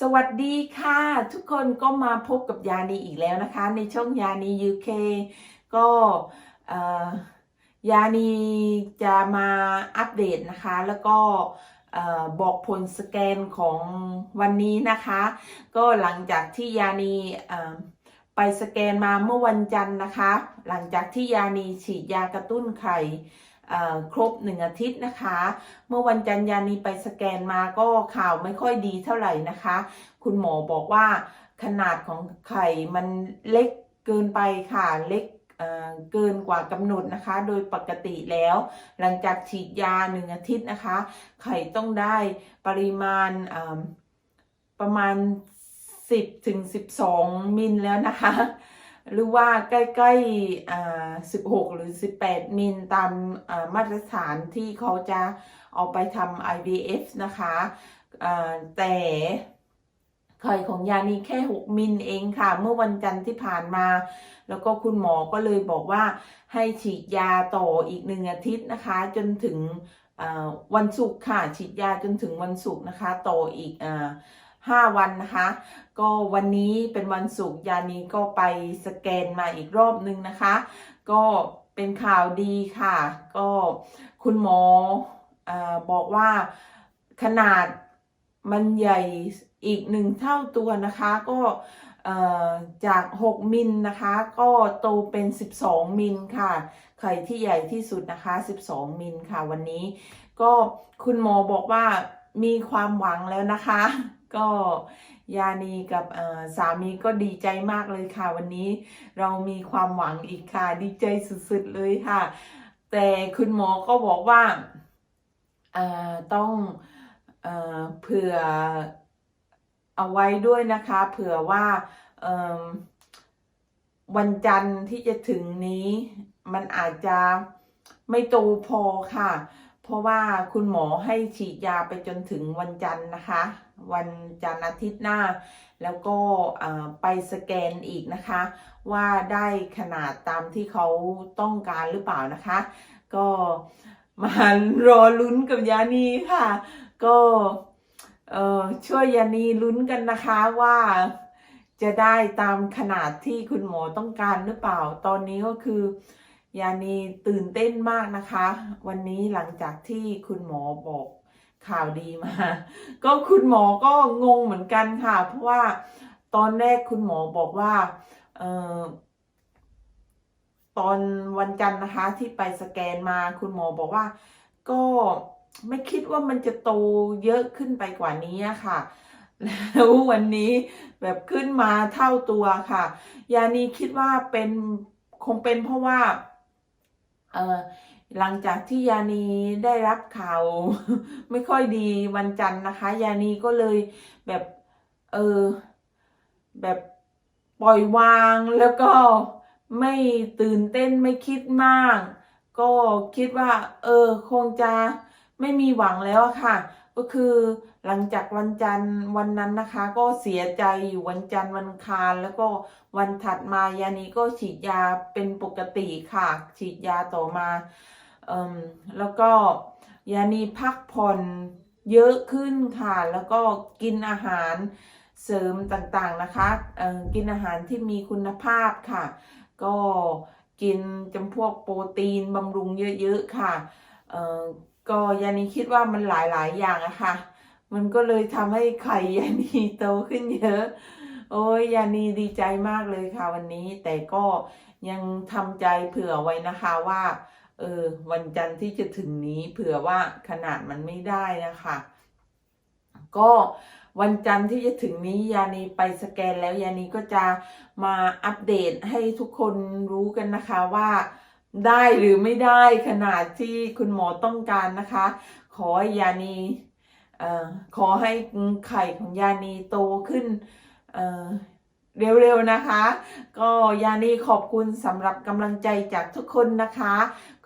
สวัสดีค่ะ ทุกคนก็มาพบกับยานีอีกแล้วนะคะ ในช่องยานี UK ก็เอ่อยานีจะมาอัปเดตนะคะ แล้วก็บอกผลสแกนของวันนี้นะคะ ก็หลังจากที่ยานีไปสแกนมาเมื่อวันจันทร์นะคะ หลังจากที่ยานีฉีดยากระตุ้นไข่ ครบหนึ่งอาทิตย์นะคะ เมื่อวันจันทร์ยานีไปสแกนมาก็ข่าวไม่ค่อยดีเท่าไหร่นะคะ คุณหมอบอกว่าขนาดของไข่มันเล็กเกินไปค่ะเล็กเเกินกว่ากำหนดนะคะ โดยปกติแล้ว หลังจากฉีดยาหนึ่งอาทิตย์นะคะ ไข่ต้องได้ปริมาณประมาณ 10ถึง12 มิลแล้วนะคะ หรือว่าใกล้ๆ 16 หรือ 18 มิลตามมาตรฐานที่เขาจะเอาไปทำ IVF นะคะแต่ไข่ของยานีแค่ 6 มิลเองค่ะ เมื่อวันจันทร์ที่ผ่านมา แล้วก็คุณหมอก็เลยบอกว่าให้ฉีดยาต่ออีกหนึ่งอาทิตย์นะคะ จนถึงวันศุกร์ค่ะ ฉีดยาจนถึงวันศุกร์นะคะ ต่ออีกอ ห้าวันนะคะ ก็วันนี้เป็นวันศุกร์ยานีก็ไปสแกนมาอีกรอบนึงนะคะ ก็เป็นข่าวดีค่ะ ก็คุณหมออบอกว่าขนาดมันใหญ่อีกหนึ่งเท่าตัวนะคะ ก็จาก 6 มิลนะคะ ก็โตเป็น 12 มิลค่ะ ไข่ที่ใหญ่ที่สุดนะคะ 12 มิลค่ะวันนี้ ก็คุณหมอบอกว่ามีความหวังแล้วนะคะ ก็ยานีกับสามีก็ดีใจมากเลยค่ะ วันนี้เรามีความหวังอีกค่ะ ดีใจสุดๆเลยค่ะ แต่คุณหมอก็บอกว่าต้องเอเผื่อเอาไว้ด้วยนะคะ เผื่อว่าวันจันทร์ที่จะถึงนี้มันอาจจะไม่โตพอค่ะ เพราะว่าคุณหมอให้ฉีดยาไปจนถึงวันจันทร์นะคะ วันจันทร์อาทิตย์หน้า แล้วก็ไปสแกนอีกนะคะ ว่าได้ขนาดตามที่เขาต้องการหรือเปล่านะคะ ก็มารอลุ้นกับยานีค่ะ ก็เออช่วยยานีลุ้นกันนะคะว่าจะได้ตามขนาดที่คุณหมอต้องการหรือเปล่า ตอนนี้ก็คือยานีตื่นเต้นมากนะคะ วันนี้หลังจากที่คุณหมอบอก ข่าวดีมา ก็คุณหมอก็งงเหมือนกันค่ะ เพราะว่าตอนแรกคุณหมอบอกว่าเออตอนวันจันทร์นะคะที่ไปสแกนมาคุณหมอบอกว่า ก็ไม่คิดว่ามันจะโตเยอะขึ้นไปกว่านี้ค่ะ แล้ววันนี้แบบขึ้นมาเท่าตัวค่ะ ยานีคิดว่าเป็นคงเป็นเพราะว่า เออหลังจากที่ยานีได้รับข่าว ไม่ค่อยดีวันจันทร์นะคะ ยานีก็เลยแบบเออแบบปล่อยวางแล้วก็ไม่ตื่นเต้นไม่คิดมาก ก็คิดว่า เออ คงจะไม่มีหวังแล้วค่ะ ก็คือหลังจากวันจันทร์วันนั้นนะคะ ก็เสียใจอยู่วันจันทร์วันคารแล้วก็วันถัดมายานีก็ฉีดยาเป็นปกติค่ะ ฉีดยาต่อมาเอ่มแล้วก็ยานีพักผ่อนเยอะขึ้นค่ะ แล้วก็กินอาหารเสริมต่างๆนะคะกินอาหารที่มีคุณภาพค่ะ ก็กินจำพวกโปรตีนบำรุงเยอะๆค่ะ ก็ยานีคิดว่ามันหลายๆอย่างอะค่ะ มันก็เลยทำให้ไข่ยานีโตขึ้นเยอะ โอ้ยยานีดีใจมากเลยค่ะวันนี้ แต่ก็ยังทำใจเผื่อไว้นะคะว่า เออวันจันทร์ที่จะถึงนี้เผื่อว่าขนาดมันไม่ได้นะคะ ก็วันจันทร์ที่จะถึงนี้ยานีไปสแกนแล้วยานีก็จะมาอัปเดตให้ทุกคนรู้กันนะคะว่า ได้หรือไม่ได้ขนาดที่คุณหมอต้องการนะคะ ขอให้ยานีขอให้ไข่ของยานีโตขึ้นเร็วๆนะคะ ก็ยานีขอบคุณสำหรับกำลังใจจากทุกคนนะคะ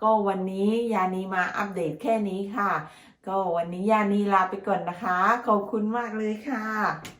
ก็วันนี้ยานีมาอัปเดตแค่นี้ค่ะ ก็วันนี้ยานีลาไปก่อนนะคะ ขอบคุณมากเลยค่ะ